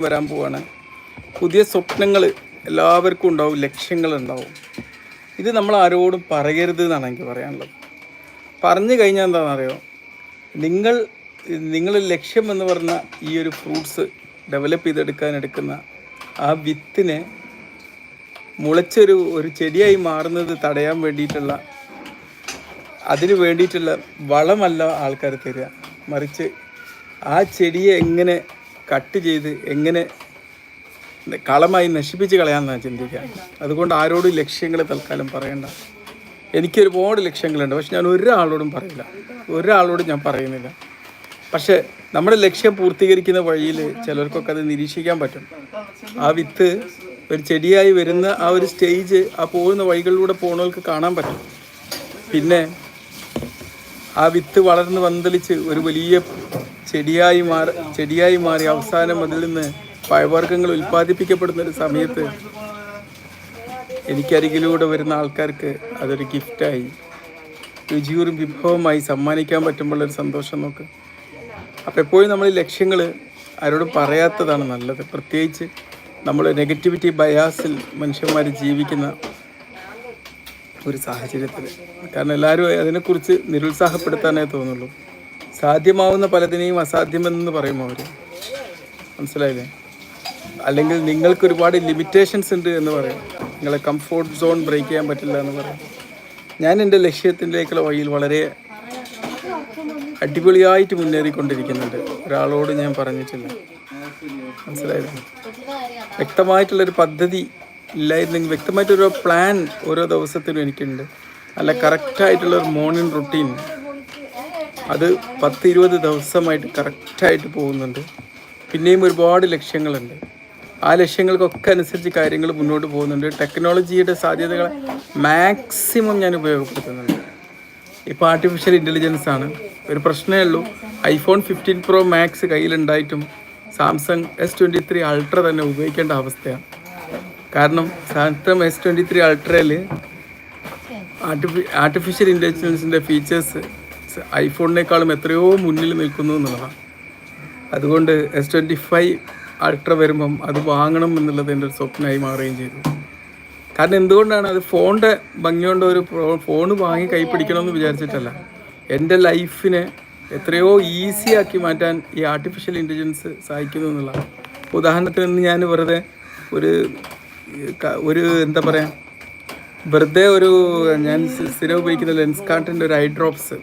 വരാൻ പോവാണ്. പുതിയ സ്വപ്നങ്ങൾ എല്ലാവർക്കും ഉണ്ടാവും ലക്ഷ്യങ്ങൾ ഉണ്ടാവും. ഇത് നമ്മൾ ആരോടും പറയരുത് എന്നാണ് എനിക്ക് പറയാനുള്ളത്. പറഞ്ഞു കഴിഞ്ഞാൽ എന്താണെന്നറിയോ? നിങ്ങൾ നിങ്ങൾ ലക്ഷ്യം എന്ന് പറഞ്ഞ ഈ ഒരു ഫ്രൂട്ട്സ് ഡെവലപ്പ് ചെയ്തെടുക്കാൻ എടുക്കുന്ന ആ വിത്തിനെ മുളച്ചൊരു ഒരു ചെടിയായി മാറുന്നത് തടയാൻ വേണ്ടിയിട്ടുള്ള അതിന് വേണ്ടിയിട്ടുള്ള വളമല്ല ആൾക്കാർ തരിക. മറിച്ച് ആ ചെടിയെ എങ്ങനെ കട്ട് ചെയ്ത് എങ്ങനെ കളമായി നശിപ്പിച്ച് കളയാമെന്നാണ് ചിന്തിക്കുക. അതുകൊണ്ട് ആരോടും ലക്ഷ്യങ്ങൾ തൽക്കാലം പറയണ്ട. എനിക്ക് ഒരുപാട് ലക്ഷ്യങ്ങളുണ്ട്. പക്ഷെ ഞാൻ ഒരാളോടും പറയില്ല. ഒരാളോടും ഞാൻ പറയുന്നില്ല. പക്ഷെ നമ്മുടെ ലക്ഷ്യം പൂർത്തീകരിക്കുന്ന വഴിയിൽ ചിലർക്കൊക്കെ അത് നിരീക്ഷിക്കാൻ പറ്റും. ആ വിത്ത് ഒരു ചെടിയായി വരുന്ന ആ ഒരു സ്റ്റേജ് ആ പോകുന്ന വഴികളിലൂടെ പോകുന്നവർക്ക് കാണാൻ പറ്റും. പിന്നെ ആ വിത്ത് വളർന്ന് വന്തലിച്ച് ഒരു വലിയ ചെടിയായി മാറി ചെടിയായി മാറി അവസാനം അതിൽ നിന്ന് പഴവർഗങ്ങൾ ഉൽപ്പാദിപ്പിക്കപ്പെടുന്ന ഒരു സമയത്ത് എനിക്കരികിലൂടെ വരുന്ന ആൾക്കാർക്ക് അതൊരു ഗിഫ്റ്റായി രുചിയൂറും വിഭവമായി സമ്മാനിക്കാൻ പറ്റുമ്പോഴൊരു സന്തോഷം നോക്ക്. അപ്പോൾ എപ്പോഴും നമ്മൾ ലക്ഷ്യങ്ങൾ ആരോടും പറയാത്തതാണ് നല്ലത്. പ്രത്യേകിച്ച് നമ്മൾ നെഗറ്റിവിറ്റി ബയാസിൽ മനുഷ്യന്മാർ ജീവിക്കുന്ന ഒരു സാഹചര്യത്തിൽ കാരണം എല്ലാവരും അതിനെക്കുറിച്ച് നിരുത്സാഹപ്പെടുത്താനേ തോന്നുള്ളൂ. സാധ്യമാവുന്ന പലതിനെയും അസാധ്യമെന്ന് പറയും അവർ മനസ്സിലായില്ലേ? അല്ലെങ്കിൽ നിങ്ങൾക്ക് ഒരുപാട് ലിമിറ്റേഷൻസ് ഉണ്ട് എന്ന് പറയും. നിങ്ങളെ കംഫോർട്ട് സോൺ ബ്രേക്ക് ചെയ്യാൻ പറ്റില്ല എന്ന് പറയും. ഞാൻ എന്റെ ലക്ഷ്യത്തിലേക്കുള്ള വഴിയിൽ വളരെ അടിപൊളിയായിട്ട് മുന്നേറിക്കൊണ്ടിരിക്കുന്നുണ്ട്. ഒരാളോട് ഞാൻ പറഞ്ഞിട്ടില്ല. മനസ്സിലായില്ലേ? വ്യക്തമായിട്ടുള്ളൊരു പദ്ധതി ഇല്ലായിരുന്നെങ്കിൽ വ്യക്തമായിട്ടൊരു പ്ലാൻ ഓരോ ദിവസത്തിനും എനിക്കുണ്ട്. അല്ല കറക്റ്റായിട്ടുള്ളൊരു മോർണിംഗ് റുട്ടീൻ അത് പത്ത് ഇരുപത് ദിവസമായിട്ട് കറക്റ്റായിട്ട് പോകുന്നുണ്ട്. പിന്നെയും ഒരുപാട് ലക്ഷ്യങ്ങളുണ്ട്. ആ ലക്ഷ്യങ്ങൾക്കൊക്കെ അനുസരിച്ച് കാര്യങ്ങൾ മുന്നോട്ട് പോകുന്നുണ്ട്. ടെക്നോളജിയുടെ സാധ്യതകളെ മാക്സിമം ഞാൻ ഉപയോഗപ്പെടുത്തുന്നുണ്ട്. ഇപ്പോൾ ആർട്ടിഫിഷ്യൽ ഇന്റലിജൻസ് ആണ്. ഒരു പ്രശ്നമേ ഉള്ളൂ. IPhone fifteen pro max കയ്യിലുണ്ടായിട്ടും Samsung S twenty three ultra തന്നെ ഉപയോഗിക്കേണ്ട അവസ്ഥയാണ്. കാരണം സാംസങ് എസ് ട്വന്റി ത്രീ അൾട്രയിൽ ആർട്ടിഫി ആർട്ടിഫിഷ്യൽ ഇന്റലിജൻസിന്റെ ഫീച്ചേഴ്സ് ഐഫോണിനേക്കാളും എത്രയോ മുന്നിൽ നിൽക്കുന്നു എന്നുള്ളതാണ്. അതുകൊണ്ട് എസ് ട്വന്റി ഫൈവ് അൾട്ര വരുമ്പം അത് വാങ്ങണം എന്നുള്ളത് എന്റെ ഒരു സ്വപ്നമായി മാറുകയും ചെയ്തു. കാരണം എന്തുകൊണ്ടാണ് അത് ഫോണിന്റെ ഭംഗിയോണ്ട് ഒരു ഫോൺ വാങ്ങി കൈ പിടിക്കണമെന്ന് വിചാരിച്ചിട്ടല്ല. എന്റെ ലൈഫിനെ എത്രയോ ഈസിയാക്കി മാറ്റാൻ ഈ ആർട്ടിഫിഷ്യൽ ഇന്റലിജൻസ് സഹായിക്കുന്നു എന്നുള്ളതാണ്. ഉദാഹരണത്തിന് ഇന്ന് ഞാൻ വെറുതെ ഒരു ഒരു എന്താ പറയുക വെറുതെ ഒരു ഞാൻ സ്ഥി- സ്ഥിരം ഉപയോഗിക്കുന്ന ലെൻസ് കാർട്ടിന്റെ ഒരു ഐ ഡ്രോപ്സ്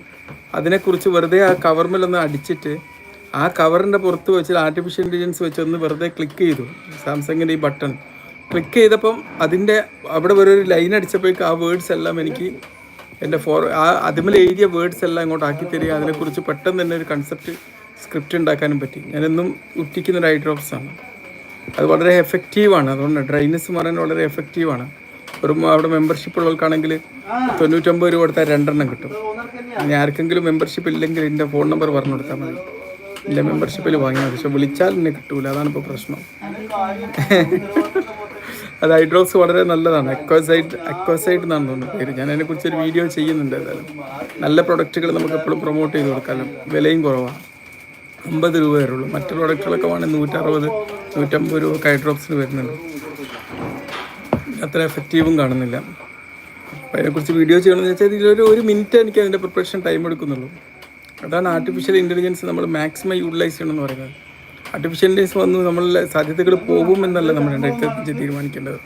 അതിനെക്കുറിച്ച് വെറുതെ ആ കവർമിലൊന്ന് അടിച്ചിട്ട് ആ കവറിന്റെ പുറത്ത് വെച്ച് ആർട്ടിഫിഷ്യൽ ഇന്റലിജൻസ് വെച്ച് ഒന്ന് വെറുതെ ക്ലിക്ക് ചെയ്തു. സാംസങ്ങിന്റെ ഈ ബട്ടൺ ക്ലിക്ക് ചെയ്തപ്പം അതിന്റെ അവിടെ ഒരു ലൈൻ അടിച്ചപ്പോഴേക്ക് ആ വേർഡ്സ് എല്ലാം എനിക്ക് എന്റെ ഫോർ ആ അതിമൽ എഴുതിയ വേർഡ്സ് എല്ലാം ഇങ്ങോട്ട് ആക്കി തരിക. അതിനെക്കുറിച്ച് പെട്ടെന്ന് തന്നെ ഒരു കൺസെപ്റ്റ് സ്ക്രിപ്റ്റ് ഉണ്ടാക്കാനും പറ്റി. ഞാനെന്നും ഉറ്റിക്കുന്ന ഒരു ഐ ഡ്രോപ്സ് ആണ്. അത് വളരെ എഫക്റ്റീവാണ് അതുകൊണ്ട് ഡ്രൈനസ് മാറാൻ വളരെ എഫക്റ്റീവാണ് ഒരു അവിടെ മെമ്പർഷിപ്പ് ഉള്ളവർക്കാണെങ്കിൽ തൊണ്ണൂറ്റൊമ്പത് രൂപ കൊടുത്താൽ രണ്ടെണ്ണം കിട്ടും. ഇനി ആർക്കെങ്കിലും മെമ്പർഷിപ്പ് ഇല്ലെങ്കിൽ എന്റെ ഫോൺ നമ്പർ പറഞ്ഞു കൊടുത്താൽ മതി. ഇല്ല മെമ്പർഷിപ്പിൽ വാങ്ങിയാൽ പക്ഷെ വിളിച്ചാൽ എന്നെ കിട്ടൂല. അതാണ് ഇപ്പോൾ പ്രശ്നം. അത് ഹൈഡ്രോക്സ് വളരെ നല്ലതാണ്. അക്വസൈഡ് അക്വസൈഡ് എന്നാണ് തോന്നുന്നത് പേര്. ഞാൻ അതിനെക്കുറിച്ച് ഒരു വീഡിയോ ചെയ്യുന്നുണ്ട് ഏതായാലും നല്ല പ്രൊഡക്റ്റുകൾ നമുക്ക് എപ്പോഴും പ്രൊമോട്ട് ചെയ്ത് കൊടുക്കാമല്ലോ വിലയും കുറവാണ് അമ്പത് രൂപ വരുള്ളൂ മറ്റു പ്രൊഡക്റ്റുകളൊക്കെ വേണമെങ്കിൽ നൂറ്ററുപത് നൂറ്റമ്പത് രൂപ ഹൈഡ്രോപ്സിന് വരുന്നുണ്ട്. അത്ര എഫക്റ്റീവും കാണുന്നില്ല. അതിനെക്കുറിച്ച് വീഡിയോ ചെയ്യണമെന്ന് വെച്ചാൽ ഇതിലൊരു ഒരു മിനിറ്റ് എനിക്ക് അതിന്റെ പ്രിപ്പറേഷൻ ടൈം എടുക്കുന്നുള്ളൂ. അതാണ് ആർട്ടിഫിഷ്യൽ ഇന്റലിജൻസ് നമ്മൾ മാക്സിമം യൂട്ടിലൈസ് ചെയ്യണമെന്ന് പറയുന്നത്. ആർട്ടിഫിഷ്യൽ ഇന്റലിജൻസ് വന്ന് നമ്മളുടെ സാധ്യതകൾ പോകും എന്നല്ല നമ്മൾ രണ്ടായിരത്തി തീരുമാനിക്കേണ്ടത്.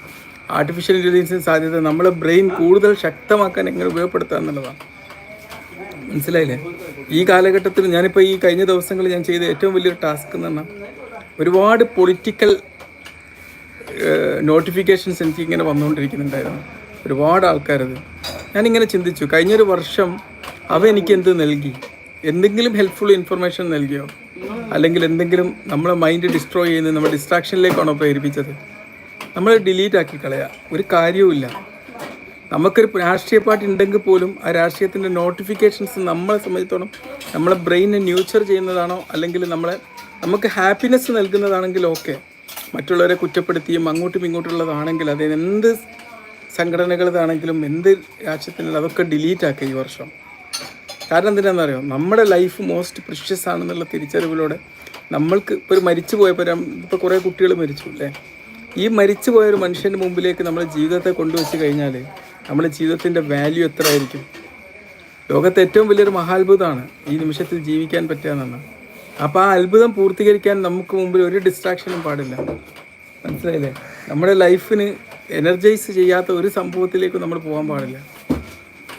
ആർട്ടിഫിഷ്യൽ ഇന്റലിജൻസിന് സാധ്യത നമ്മളെ ബ്രെയിൻ കൂടുതൽ ശക്തമാക്കാൻ എങ്ങനെ ഉപയോഗപ്പെടുത്തുക എന്നുള്ളതാണ്. മനസ്സിലായില്ലേ? ഈ കാലഘട്ടത്തിൽ ഞാനിപ്പോൾ ഈ കഴിഞ്ഞ ദിവസങ്ങളിൽ ഞാൻ ചെയ്ത ഏറ്റവും വലിയൊരു ടാസ്ക് എന്ന് പറഞ്ഞാൽ ഒരുപാട് പൊളിറ്റിക്കൽ നോട്ടിഫിക്കേഷൻസ് എനിക്ക് ഇങ്ങനെ വന്നുകൊണ്ടിരിക്കുന്നുണ്ടായിരുന്നു. ഒരുപാട് ആൾക്കാരത്. ഞാനിങ്ങനെ ചിന്തിച്ചു കഴിഞ്ഞൊരു വർഷം അവ എനിക്ക് എന്ത് നൽകി? എന്തെങ്കിലും ഹെൽപ്ഫുൾ ഇൻഫർമേഷൻ നൽകിയോ? അല്ലെങ്കിൽ എന്തെങ്കിലും നമ്മളെ മൈൻഡ് ഡിസ്ട്രോയ് ചെയ്യുന്നത് നമ്മുടെ ഡിസ്ട്രാക്ഷനിലേക്കാണോ പ്രേരിപ്പിച്ചത്? നമ്മൾ ഡിലീറ്റ് ആക്കി കളയുക ഒരു കാര്യവുമില്ല നമുക്കൊരു രാഷ്ട്രീയ പാർട്ടി ഉണ്ടെങ്കിൽ പോലും ആ രാഷ്ട്രീയത്തിന്റെ നോട്ടിഫിക്കേഷൻസ് നമ്മളെ സംബന്ധിച്ചോളം നമ്മളെ ബ്രെയിനെ ന്യൂച്ചർ ചെയ്യുന്നതാണോ? അല്ലെങ്കിൽ നമ്മളെ നമുക്ക് ഹാപ്പിനെസ് നൽകുന്നതാണെങ്കിൽ ഓക്കെ മറ്റുള്ളവരെ കുറ്റപ്പെടുത്തിയും അങ്ങോട്ടും ഇങ്ങോട്ടുള്ളതാണെങ്കിൽ അത് എന്ത് സംഘടനകളതാണെങ്കിലും എന്ത് രാജ്യത്തിനുള്ള അതൊക്കെ ഡിലീറ്റ് ആക്കുക ഈ വർഷം. കാരണം എന്തിനാണെന്നറിയോ നമ്മുടെ ലൈഫ് മോസ്റ്റ് പ്രിഷ്യസ് ആണെന്നുള്ള തിരിച്ചറിവിലൂടെ നമ്മൾക്ക് ഇപ്പോൾ ഒരു മരിച്ചു പോയപ്പോൾ ഇപ്പോൾ കുറേ കുട്ടികൾ മരിച്ചു അല്ലേ? ഈ മരിച്ചു പോയ ഒരു മനുഷ്യന്റെ മുമ്പിലേക്ക് നമ്മളെ ജീവിതത്തെ കൊണ്ടുവച്ച് കഴിഞ്ഞാൽ നമ്മുടെ ജീവിതത്തിന്റെ വാല്യൂ എത്ര ആയിരിക്കും ലോകത്തെ ഏറ്റവും വലിയൊരു മഹാത്ഭുതമാണ് ഈ നിമിഷത്തിൽ ജീവിക്കാൻ പറ്റുക എന്നാണ് അപ്പോൾ ആ അത്ഭുതം പൂർത്തീകരിക്കാൻ നമുക്ക് മുമ്പിൽ ഒരു ഡിസ്ട്രാക്ഷനും പാടില്ല. മനസ്സിലായില്ലേ? നമ്മുടെ ലൈഫിന് എനർജൈസ് ചെയ്യാത്ത ഒരു സംഭവത്തിലേക്ക് നമ്മൾ പോകാൻ പാടില്ല.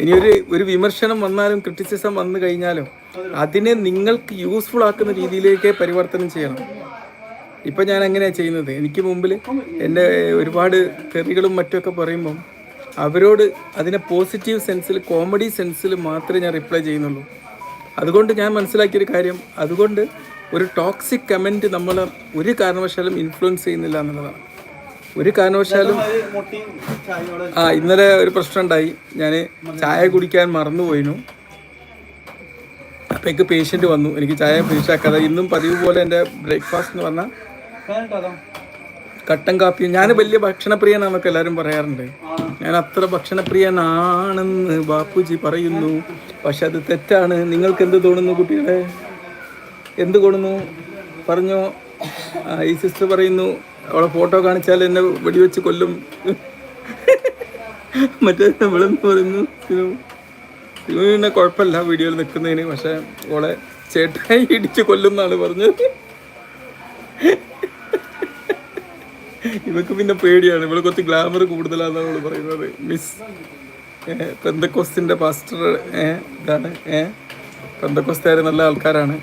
ഇനി ഒരു ഒരു വിമർശനം വന്നാലും ക്രിറ്റിസിസം വന്നു കഴിഞ്ഞാലും അതിനെ നിങ്ങൾക്ക് യൂസ്ഫുൾ ആക്കുന്ന രീതിയിലേക്ക് പരിവർത്തനം ചെയ്യണം. ഇപ്പം ഞാൻ എങ്ങനെയാണ് ചെയ്യുന്നത്? എനിക്ക് മുമ്പിൽ എന്റെ ഒരുപാട് തെറികളും മറ്റുമൊക്കെ പറയുമ്പം അവരോട് അതിനെ പോസിറ്റീവ് സെൻസിൽ കോമഡി സെൻസിൽ മാത്രമേ ഞാൻ റിപ്ലൈ ചെയ്യുന്നുള്ളൂ. അതുകൊണ്ട് ഞാൻ മനസ്സിലാക്കിയൊരു കാര്യം അതുകൊണ്ട് ഒരു ടോക്സിക് കമന്റ് നമ്മൾ ഒരു കാരണവശാലും ഇൻഫ്ലുവൻസ് ചെയ്യുന്നില്ല എന്നുള്ളതാണ്. ഒരു കാരണവശാലും ആ ഇന്നലെ ഒരു പ്രശ്നം ഉണ്ടായി ഞാൻ ചായ കുടിക്കാൻ മറന്നുപോയിനു. അപ്പോഴേക്ക് പേഷ്യന്റ് വന്നു. എനിക്ക് ചായ ഫിനിഷാക്കാതെ ഇന്നും പതിവ് പോലെ എന്റെ ബ്രേക്ക്ഫാസ്റ്റ് എന്ന് പറഞ്ഞാൽ കട്ടൻ കാപ്പിയും ഞാൻ വലിയ ഭക്ഷണപ്രിയനാണെന്നൊക്കെ എല്ലാവരും പറയാറുണ്ട്. ഞാൻ അത്ര ഭക്ഷണപ്രിയനാണെന്ന് ബാപ്പുജി പറയുന്നു. പക്ഷെ അത് തെറ്റാണ്. നിങ്ങൾക്ക് എന്ത് തോന്നുന്നു കുട്ടികളെ? എന്ത് തോന്നുന്നു? പറഞ്ഞോ. ഈ സിസ്റ്റർ പറയുന്നു അവളെ ഫോട്ടോ കാണിച്ചാൽ എന്നെ വെടിവെച്ച് കൊല്ലും. മറ്റേ നമ്മളെന്ന് പറയുന്നു സിനു പിന്നെ കുഴപ്പമില്ല വീഡിയോയിൽ നിൽക്കുന്നതിന് പക്ഷെ അവളെ ചേട്ടായി ഇടിച്ച് കൊല്ലും എന്നാണ് പറഞ്ഞത്. ഇവക്ക് പിന്നെ പേടിയാണ് ഇവൾ കുറച്ച് ഗ്ലാമർ കൂടുതലാണെന്നാണ് അവൾ പറയുന്നത്. മിസ് പെന്തക്കോസ്റ്റിന്റെ പാസ്റ്റർ ഇതാണ് പെന്തക്കോസ്റ്റുകാർ നല്ല ആൾക്കാരാണ്.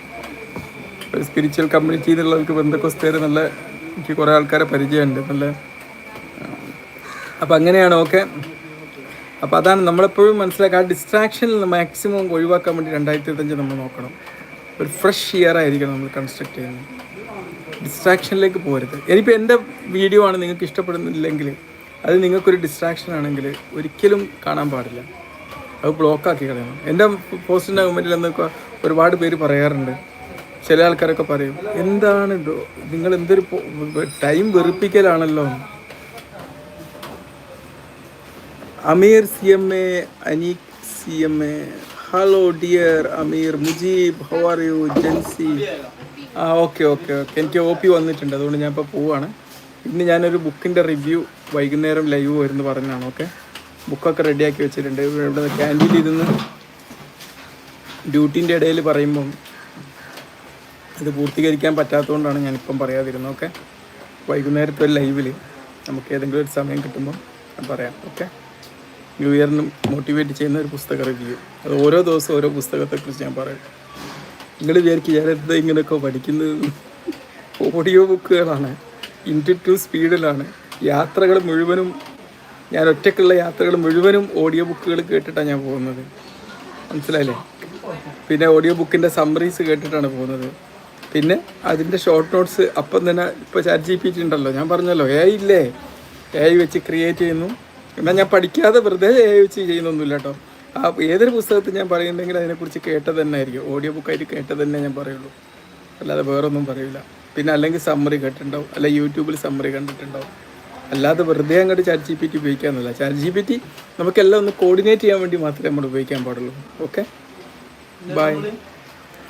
സ്പിരിച്വൽ കമ്മ്യൂണിറ്റി എന്നുള്ളവർക്ക് ബന്ധക്കോസ്തേര് നല്ല എനിക്ക് കുറേ ആൾക്കാരെ പരിചയമുണ്ട് നല്ല അപ്പം അങ്ങനെയാണ് ഓക്കെ. അപ്പോൾ അതാണ് നമ്മളെപ്പോഴും മനസ്സിലാക്കുക. ആ ഡിസ്ട്രാക്ഷനിൽ മാക്സിമം ഒഴിവാക്കാൻ വേണ്ടി രണ്ടായിരത്തി ഇരുപത്തഞ്ച് നമ്മൾ നോക്കണം. ഒരു ഫ്രഷ് ഇയർ ആയിരിക്കണം നമ്മൾ കൺസ്ട്രക്ട് ചെയ്യുന്നത്. ഡിസ്ട്രാക്ഷനിലേക്ക് പോരുത്. ഇനിയിപ്പോൾ എന്റെ വീഡിയോ ആണ് നിങ്ങൾക്ക് ഇഷ്ടപ്പെടുന്നില്ലെങ്കിൽ അത് നിങ്ങൾക്കൊരു ഡിസ്ട്രാക്ഷൻ ആണെങ്കിൽ ഒരിക്കലും കാണാൻ പാടില്ല. അത് ബ്ലോക്കാക്കി കളയണം. എന്റെ പോസ്റ്റിന്റെ കമന്റിൽ എന്നൊക്കെ ഒരുപാട് പേര് പറയാറുണ്ട്. ചില ആൾക്കാരൊക്കെ പറയും എന്താണ് നിങ്ങൾ എന്തൊരു time വെറുപ്പിക്കലാണല്ലോ. Ameer C M A Aneek C M A hello dear Ameer Mujeeb how are you Jency. ആ ഓക്കെ ഓക്കെ ഓക്കെ. എനിക്ക് ഒ പി വന്നിട്ടുണ്ട് അതുകൊണ്ട് ഞാൻ ഇപ്പോൾ പോവാണ്. ഇന്ന് ഞാനൊരു ബുക്കിന്റെ റിവ്യൂ വൈകുന്നേരം ലൈവ് വരുന്നു പറഞ്ഞാണ് ഓക്കെ? ബുക്കൊക്കെ റെഡിയാക്കി വെച്ചിട്ടുണ്ട്. ഇവിടെ ക്യാന്റീനിൽ ഇരുന്ന് ഡ്യൂട്ടീന്റെ ഇടയിൽ പറയുമ്പം ഇത് പൂർത്തീകരിക്കാൻ പറ്റാത്തതുകൊണ്ടാണ് ഞാനിപ്പം പറയാതിരുന്നത്. ഓക്കെ? വൈകുന്നേരത്തെ ഒരു ലൈവിൽ നമുക്ക് ഏതെങ്കിലും ഒരു സമയം കിട്ടുമ്പോൾ ഞാൻ പറയാം. ഓക്കെ? ന്യൂ ഇയറിന് മോട്ടിവേറ്റ് ചെയ്യുന്ന ഒരു പുസ്തക റിവ്യൂ അത് ഓരോ ദിവസവും ഓരോ പുസ്തകത്തെക്കുറിച്ച് ഞാൻ പറയും. നിങ്ങൾ വിചാരിക്കും ഞാൻ എന്താ ഇങ്ങനെയൊക്കെ പഠിക്കുന്നത്? ഓഡിയോ ബുക്കുകളാണ് ഇന്റു ടു സ്പീഡിലാണ് യാത്രകൾ മുഴുവനും ഞാൻ ഒറ്റയ്ക്കുള്ള യാത്രകൾ മുഴുവനും ഓഡിയോ ബുക്കുകൾ കേട്ടിട്ടാണ് ഞാൻ പോകുന്നത്. മനസ്സിലായില്ലേ? പിന്നെ ഓഡിയോ ബുക്കിന്റെ സമ്മറീസ് കേട്ടിട്ടാണ് പോകുന്നത്. പിന്നെ അതിന്റെ ഷോർട്ട് നോട്ട്സ് അപ്പം തന്നെ ഇപ്പോൾ ചാറ്റ് ജി പി ടി ഉണ്ടല്ലോ. ഞാൻ പറഞ്ഞല്ലോ എ ഐ ഇല്ലേ? എ ഐ വെച്ച് ക്രിയേറ്റ് ചെയ്യുന്നു. എന്നാൽ ഞാൻ പഠിക്കാതെ വെറുതെ എ ഐ വെച്ച് ചെയ്യുന്നൊന്നുമില്ല കേട്ടോ. ആ ഏതൊരു പുസ്തകത്തിൽ ഞാൻ പറയുന്നുണ്ടെങ്കിൽ അതിനെക്കുറിച്ച് കേട്ടത് തന്നെ ആയിരിക്കും. ഓഡിയോ ബുക്കായിട്ട് കേട്ടത് തന്നെ ഞാൻ പറയുള്ളൂ. അല്ലാതെ വേറൊന്നും പറയില്ല പിന്നെ അല്ലെങ്കിൽ സമ്മറി കേട്ടിട്ടുണ്ടാവും. അല്ല യൂട്യൂബിൽ സമ്മറി കണ്ടിട്ടുണ്ടാവും. അല്ലാതെ വെറുതെ അങ്ങോട്ട് ചാറ്റ് ജി പി ടി ഉപയോഗിക്കാമെന്നല്ല ചാറ്റ് ജി പി ടി നമുക്കെല്ലാം ഒന്ന് കോർഡിനേറ്റ് ചെയ്യാൻ വേണ്ടി മാത്രമേ നമ്മൾ ഉപയോഗിക്കാൻ പാടുള്ളൂ. Okay bye